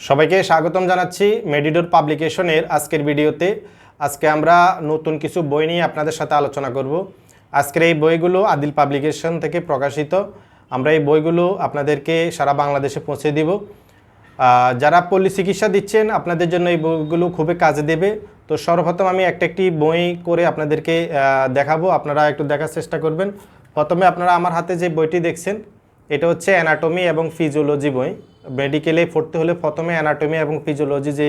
সবাইকে স্বাগতম জানাচ্ছি মেডিডোর পাবলিকেশনের আজকের ভিডিওতে। আজকে আমরা নতুন কিছু বই নিয়ে আপনাদের সাথে আলোচনা করব। আজকের এই বইগুলো আদিল পাবলিকেশন থেকে প্রকাশিত। আমরা এই বইগুলো আপনাদেরকে সারা বাংলাদেশে পৌঁছে দিব। যারা পল্লী চিকিৎসা দিচ্ছেন, আপনাদের জন্য এই বইগুলো খুবই কাজে দেবে। তো সর্বপ্রথম আমি একটা একটি বই করে আপনাদেরকে দেখাবো। আপনারা একটু দেখার চেষ্টা করবেন। প্রথমে আপনারা আমার হাতে যে বইটি দেখছেন এটা হচ্ছে অ্যানাটমি এবং ফিজিওলজি বই। মেডিকেলে পড়তে হলে প্রথমে অ্যানাটমি এবং ফিজিওলজি যে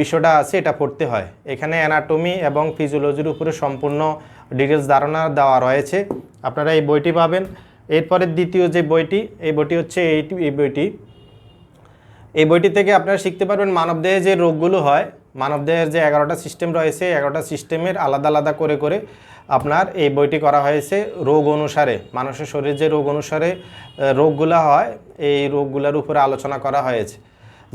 বিষয়টা আছে এটা পড়তে হয়। এখানে অ্যানাটমি এবং ফিজিওলজির উপরে সম্পূর্ণ ডিটেলস ধারণা দেওয়া রয়েছে। আপনারা এই বইটি পাবেন। এরপরে দ্বিতীয় যে বইটি, এই বইটি হচ্ছে এই বইটি। এই বইটি থেকে আপনারা শিখতে পারবেন মানবদেহে যে রোগগুলো হয় মানবদেহের যে এগারোটা সিস্টেম রয়েছে এগারোটা সিস্টেমের আলাদা আলাদা করে করে আপনার এই বইটি করা হয়েছে রোগ অনুসারে, মানুষের শরীরে যে রোগ অনুসারে রোগগুলো হয়, এই রোগগুলোর উপরে আলোচনা করা হয়েছে।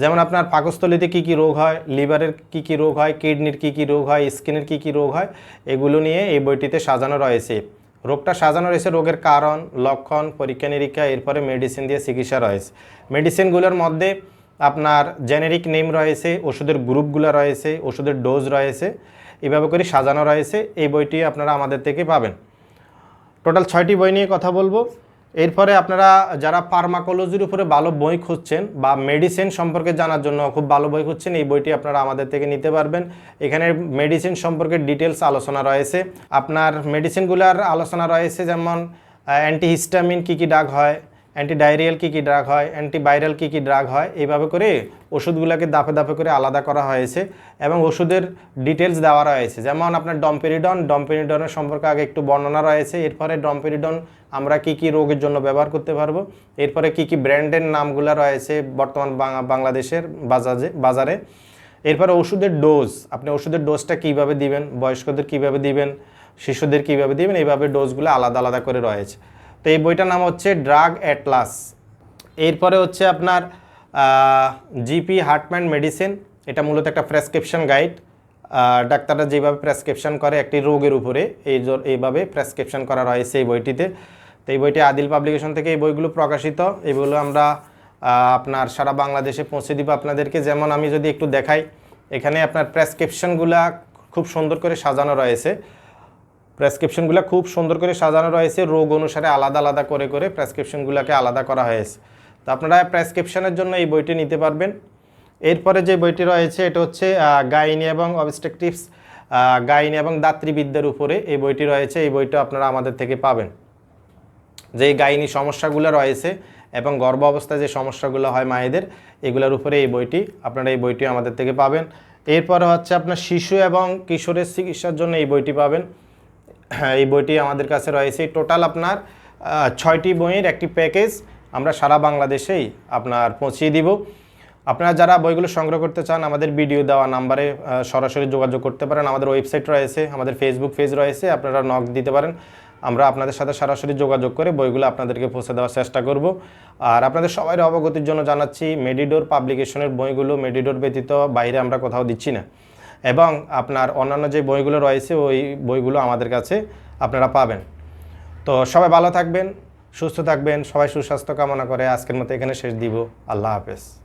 যেমন আপনার পাকস্থলীতে কী কী রোগ হয়, লিভারের কী কী রোগ হয়, কিডনির কী কী রোগ হয়, স্কিনের কী কী রোগ হয়, এগুলো নিয়ে এই বইটিতে সাজানো রয়েছে। রোগটা সাজানো রয়েছে রোগের কারণ, লক্ষণ পরীক্ষা নিরীক্ষা এরপরে মেডিসিন দিয়ে চিকিৎসা রয়েছে। মেডিসিনগুলোর মধ্যে আপনার জেনেরিক নেম রয়েছে, ওষুধের গ্রুপগুলো রয়েছে, ওষুধের ডোজ রয়েছে, এভাবে করে সাজানো রয়েছে, এই বইটি আপনারা আমাদের থেকে পাবেন। টোটাল ছয়টি বই নিয়ে কথা বলব। এরপরে আপনারা যারা ফার্মাকোলজির উপরে ভালো বই খুঁজছেন বা মেডিসিন সম্পর্কে জানার জন্য খুব ভালো বই খুঁজছেন, এই বইটি আপনারা আমাদের থেকে নিতে পারবেন। এখানে মেডিসিন সম্পর্কে ডিটেলস আলোচনা রয়েছে। আপনার মেডিসিনগুলোর আলোচনা রয়েছে, যেমন অ্যান্টিহিস্টামিন কী কী ডাক হয় অ্যান্টিডায়রিয়াল কী কী ড্রাগ হয়? অ্যান্টিভাইরাল কী কী ড্রাগ হয়? এইভাবে করে ওষুধগুলোকে দাপে দাপে করে আলাদা করা হয়েছে এবং ওষুধের ডিটেলস দেওয়া রয়েছে। যেমন আপনার ডম্পেরিডন ডম্পেরিডনের সম্পর্কে আগে একটু বর্ণনা রয়েছে। এরপরে ডম্পেরিডন আমরা কি কি রোগের জন্য ব্যবহার করতে পারব? এরপরে কি কি ব্র্যান্ডের নামগুলো রয়েছে বর্তমান বাংলা- বাংলাদেশের বাজারে বাজারে। এরপরে ওষুধের ডোজ আপনি ওষুধের ডোজটা কীভাবে দিবেন? বয়স্কদের কীভাবে দিবেন? শিশুদের কীভাবে দিবেন? এইভাবে ডোজগুলো আলাদা আলাদা করে রয়েছে। তো এই বইটার নাম হচ্ছে ড্রাগ অ্যাটলাস। এরপরে হচ্ছে আপনার জিপি হার্টম্যান মেডিসিন। এটা মূলত একটা প্রেসক্রিপশন গাইড। ডাক্তাররা যেভাবে প্রেসক্রিপশন করে একটি রোগের উপরে, এই এইভাবে প্রেসক্রিপশন করা রয়েছে এই বইটিতে। তো এই বইটি আদিল পাবলিকেশন থেকে এই বইগুলো প্রকাশিত। এগুলো আমরা আপনার সারা বাংলাদেশে পৌঁছে দিব আপনাদেরকে। যেমন আমি যদি একটু দেখাই, এখানে আপনার প্রেসক্রিপশনগুলা খুব সুন্দর করে সাজানো রয়েছে। প্রেসক্রিপশনগুলো খুব সুন্দর করে সাজানো রয়েছে, রোগ অনুসারে আলাদা আলাদা করে করে প্রেসক্রিপশনগুলোকে আলাদা করা হয়েছে। তো আপনারা প্রেসক্রিপশনের জন্য এই বইটি নিতে পারবেন। এরপরে যে বইটি রয়েছে, এটা হচ্ছে গাইনি এবং অবস্ট্রাকটিভস গাইনি এবং দাত্রীবিদ্যার উপরে এই বইটি রয়েছে। এই বইটা আপনারা আমাদের থেকে পাবেন। যে গাইনি সমস্যাগুলো রয়েছে এবং গর্ভ অবস্থায় যে সমস্যাগুলো হয় মায়েদের, এগুলোর উপরে এই বইটি, আপনারা এই বইটি আমাদের থেকে পাবেন। এরপরে হচ্ছে আপনার শিশু এবং কিশোরের চিকিৎসার জন্য এই বইটি পাবেন। এই বইটি আমাদের কাছে রয়েছে। টোটাল আপনার ছয়টি বইয়ের একটি প্যাকেজ আমরা সারা বাংলাদেশেই আপনার পৌঁছিয়ে দিব। আপনারা যারা বইগুলো সংগ্রহ করতে চান, আমাদের ভিডিও দেওয়া নাম্বারে সরাসরি যোগাযোগ করতে পারেন। আমাদের ওয়েবসাইট রয়েছে, আমাদের ফেসবুক পেজ রয়েছে, আপনারা নক দিতে পারেন। আমরা আপনাদের সাথে সরাসরি যোগাযোগ করে বইগুলো আপনাদেরকে পৌঁছে দেওয়ার চেষ্টা করব। আর আপনাদের সবাই অবগতির জন্য জানাচ্ছি মেডিডোর পাবলিকেশনের বইগুলো মেডিডোর ব্যতীত বাইরে আমরা কোথাও দিচ্ছি না। এবং আপনার অন্যান্য যে বইগুলো রয়েছে, ওই বইগুলো আমাদের কাছে আপনারা পাবেন। তো সবাই ভালো থাকবেন, সুস্থ থাকবেন, সবাই সুস্বাস্থ্য কামনা করে আজকের মতো এখানে শেষ দিব। আল্লাহ হাফেজ।